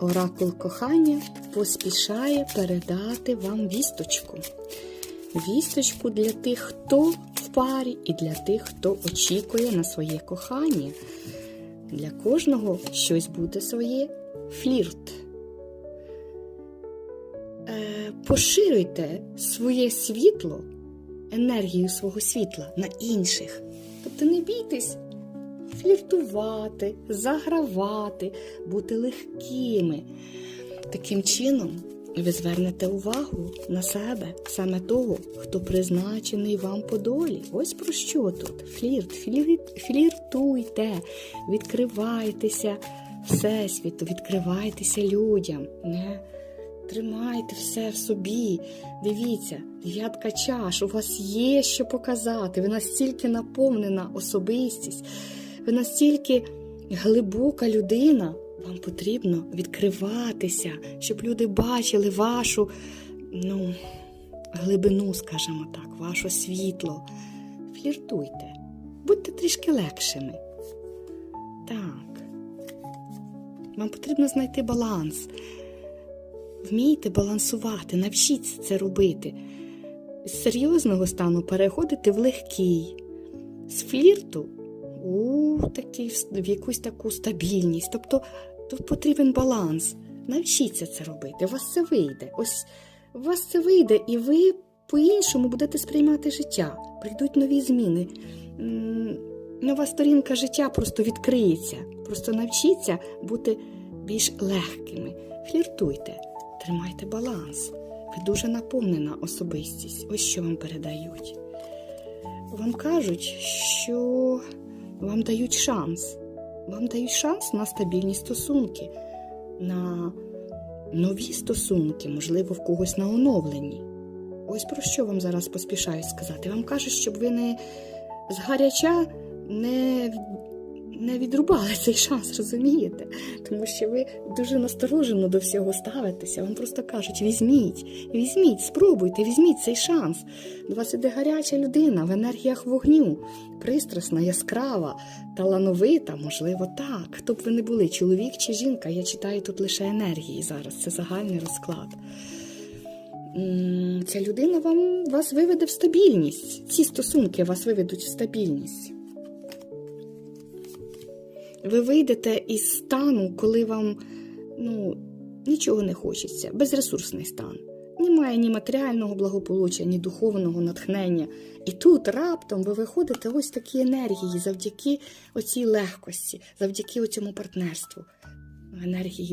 Оракул кохання поспішає передати вам вісточку. Вісточку для тих, хто в парі, і для тих, хто очікує на своє кохання. Для кожного щось буде своє флірт. Е, поширюйте своє світло, енергію свого світла на інших. Тобто не бійтесь фліртувати, загравати, бути легкими. Таким чином, ви звернете увагу на себе, саме того, хто призначений вам по долі. Ось про що тут? Флірт, флірт, фліртуйте, відкривайтеся Всесвіту, відкривайтеся людям. Не тримайте все в собі. Дивіться, дев'ятка чаш, у вас є що показати. Ви настільки наповнена особистість, ви настільки глибока людина. Вам потрібно відкриватися, щоб люди бачили вашу ну, глибину, скажімо так, ваше світло. Фліртуйте, будьте трішки легшими. Так. Вам потрібно знайти баланс. Вмійте балансувати, навчіться це робити. З серйозного стану переходити в легкий, з флірту у такий, в якусь таку стабільність. Тобто тут потрібен баланс. Навчіться це робити. У вас це вийде. Ось у вас це вийде, і ви по-іншому будете сприймати життя. Прийдуть нові зміни. Нова сторінка життя просто відкриється. Просто навчіться бути більш легкими. Фліртуйте, тримайте баланс. Ви дуже наповнена особистість. Ось що вам передають. Вам кажуть, що вам дають шанс. Вам дають шанс на стабільні стосунки, на нові стосунки, можливо, в когось на оновленні. Ось про що вам зараз поспішають сказати. Вам кажуть, щоб ви не згаряча не, не відрубали цей шанс, розумієте? Тому що ви дуже насторожено до всього ставитеся. Вам просто кажуть: візьміть, візьміть, спробуйте, візьміть цей шанс. До вас іде гаряча людина в енергіях вогню, пристрасна, яскрава, талановита, можливо, так. Хто б ви не були, чоловік чи жінка, я читаю тут лише енергії зараз, це загальний розклад. Ця людина вам, вас виведе в стабільність. Ці стосунки вас виведуть в стабільність. Ви вийдете із стану, коли вам ну, нічого не хочеться, безресурсний стан. Немає ні матеріального благополуччя, ні духовного натхнення. І тут раптом ви виходите ось такі енергії завдяки оцій легкості, завдяки цьому партнерству. Енергії